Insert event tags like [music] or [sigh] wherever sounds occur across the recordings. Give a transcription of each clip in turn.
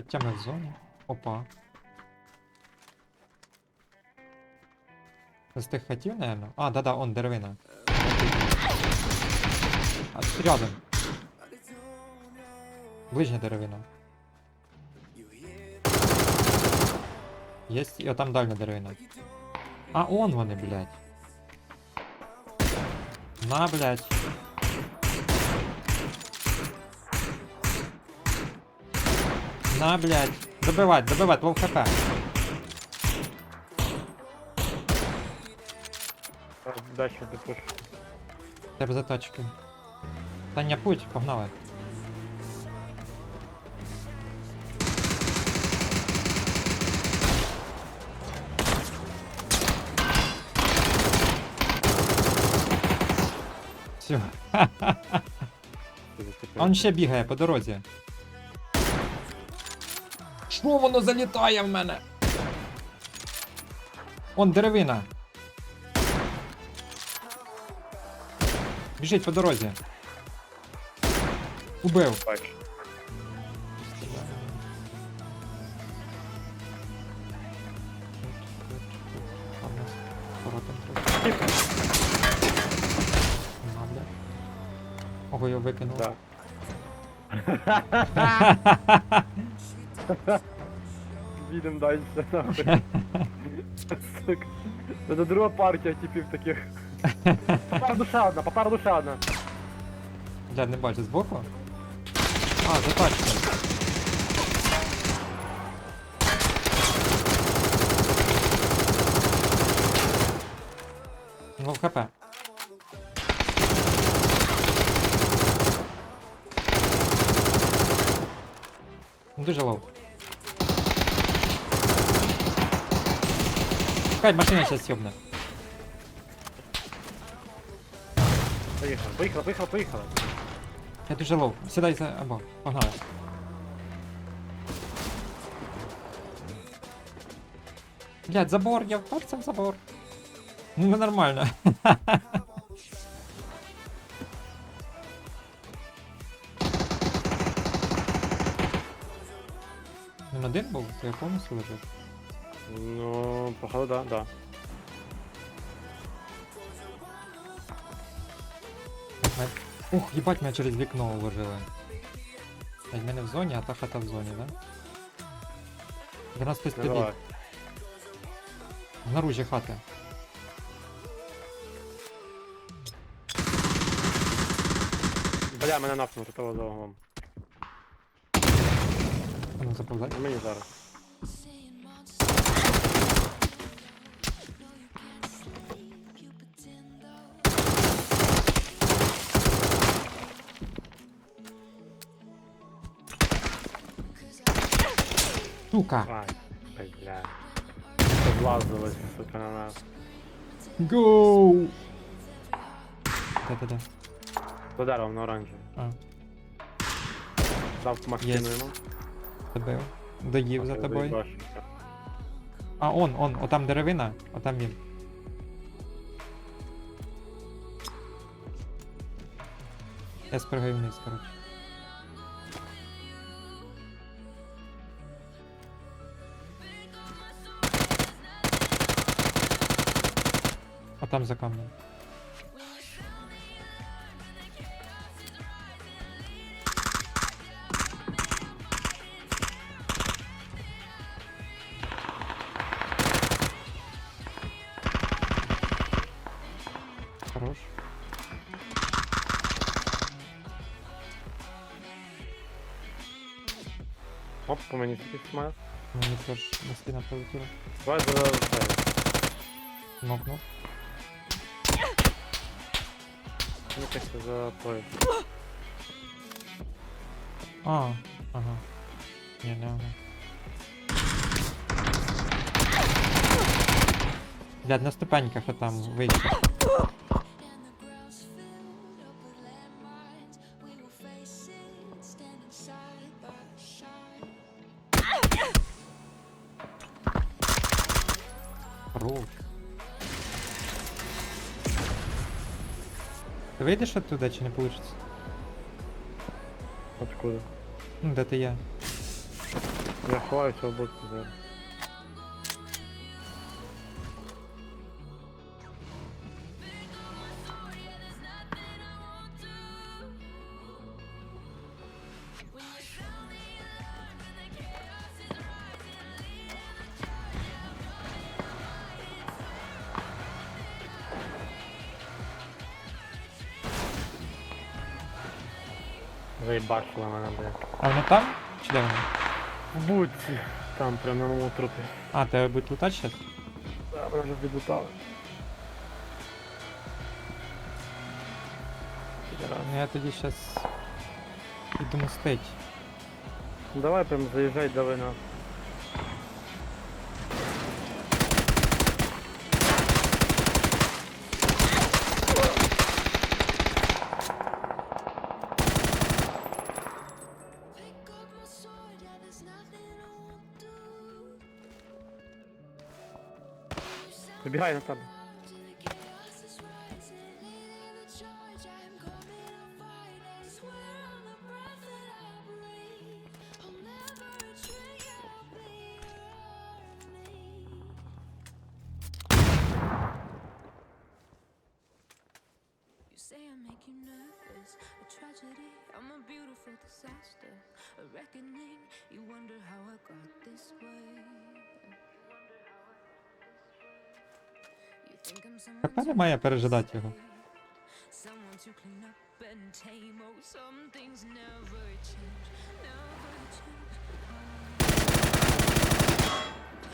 Хоча ми в зоні. Опа. З тих хатів, наверное? А, да-да, он деревина. А тут рядом. Ближня деревина. Єсть, і отам дальня деревина. А, он вони, блядь. На, блядь. На, блядь. Добивать, добивать, лов хп. Дальше ти пуш. Тебе за тачки. Таня, путь, погнали. Все. [laughs] Он ще бігає по дорозі. Що воно залітає в мене? Он деревина. Біжить по дорозі. Убив. Бач. Ого, його викинув. Да. [laughs] [laughs] Їдем далі, нахуй. Сука. Це друга партія типів таких. Попереду ще одна, попереду ще одна. Я не бачу збоку. А, за тачкою. Ну, хп. Хай машина сейчас съебна. Поїхали, поїхали, поїхали, поїхали. Я дуже лоу. Сідай за або. Погнали. Блядь, забор, я впався в забор. Ну нормально. [laughs] Він один був, то я повністю лежив. Ну, походу, да, да. Ме- Ух, їбать, мене через вікно уложили. А в мене в зоні, а та хата в зоні, да? До нас хтось підійде. Давай. Знаружі хати. Бля, мене напнуто того за углом. А ну заповзай. Мені зараз. Сука! Ай, бля. Влазилось, сука, на нас. Гоу! Да-да-да. За деревом на оранжеві. А, Дав машину Єсть. йому. добив. Доїв за Окей, тобою. заїбашився. А, он, он, отам деревина, отам він. Я спригаю вниз, коротше. там за камнем. Хорош. Оп, по мені тільки смайл. Мені теж на спина полетіло. Давай за це. Нокнув. Так за пояс. А, ага. Не, не ага. Блядь, на ступеньках там вийшов. Ти вийдеш оттуда чи не получится? Откуда? Ну, де ти є? ховаюся в боксі зараз. Заїбачила мене, блядь. А воно там? Чи де воно? В будці. Там, прям на новому трупі. А, тебе будуть лутати зараз? Да, мене вже відлутали. Ну я тоді зараз іду мстить. Давай прям заїжджай, давай на. Your army. You say I make you nervous, a tragedy. I'm a beautiful disaster, a reckoning. You wonder how I got this way. Тепер має пережидати його.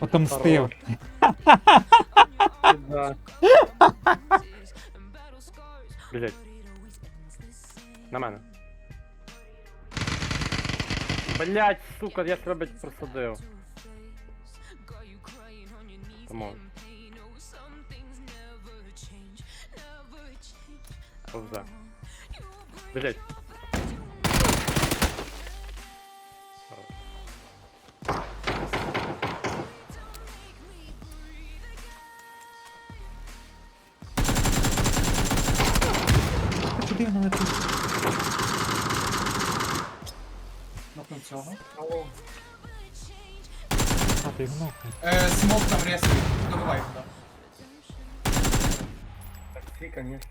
Отомстив. Блять. На мене. Блять, сука, я тебе блядь, просадив. Come. Break Біжить. Куди воно летить? Нокнув цього. А, ти його нокнув. Е, смок там резкий. Добивай туди. angels.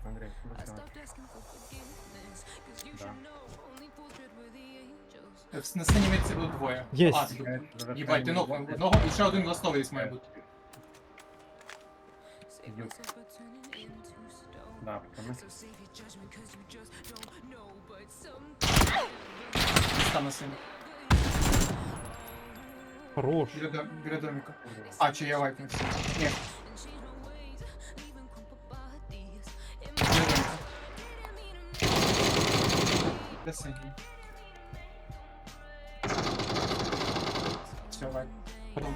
Е, в- На синій метці було двоє. Єсть. А, ти думаєш. Їбать, ти нокнув. Одного і ще один ластовий десь має бути. Save myself by turning into stone. Да, потому So save your judgment, 'cause you just don't know. But some Став на синій. Хорош. Біля, дом- біля доміка. А, чи я вайпнувся? Ні, My Де? Все. Потом.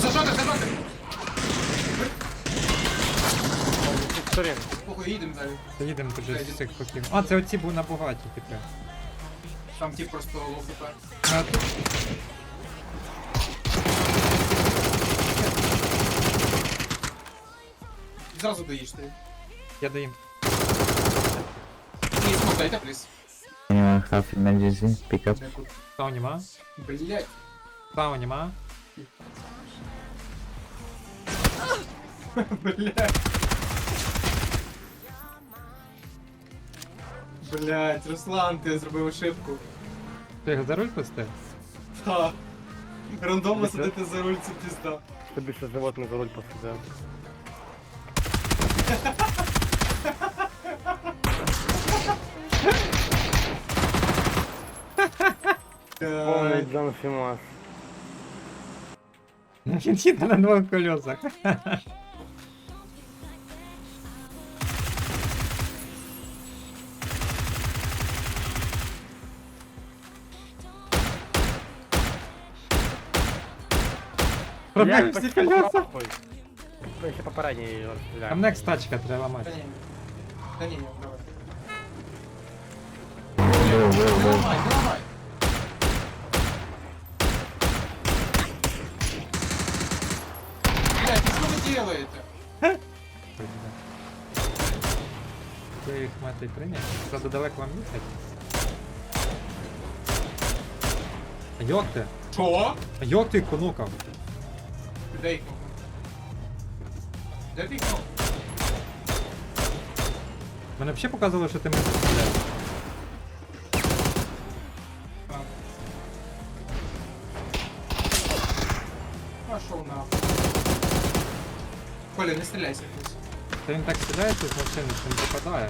Зажати, зажати! Сторін. Похуй, їдемо далі. Поїдемо тоді з цих боків. А, це оці був на багаті, типу. Там ті просто лоу хп. А, тут Зразу доїж ти. я даю. Ні, смок дайте, пліс. Anyone have emergency? Pick up. Дякую. Сау нема. Блять. Сау нема. Блять. Блять, Руслан, ти зробив ошибку. Ти його за руль пустив? Та. Рандомно Дякую. сидити за руль, це пізда. Тобі ще животне за руль посадив. Повний Блять. Джон Фімас. Він їде на двох колесах. Пробіг Блядь, всі почти колеса. нахуй. Ну, ще попередній Там розстріляємо. некст тачка треба Та ламати. ні. Та ні, ні, давай. Go, go, Не go. ламай, не ламай. Блять, ну Делаєте? Я їх мати прийняв. Правда, далеко вам їхати. Йок ти? Що? Йок ти конукав? Де їх? Де ти їх? Мене взагалі показувало, що ти мене стріляєш. Коля, не стріляйся. плюс. Та він так стріляє, що з машини, що не попадає.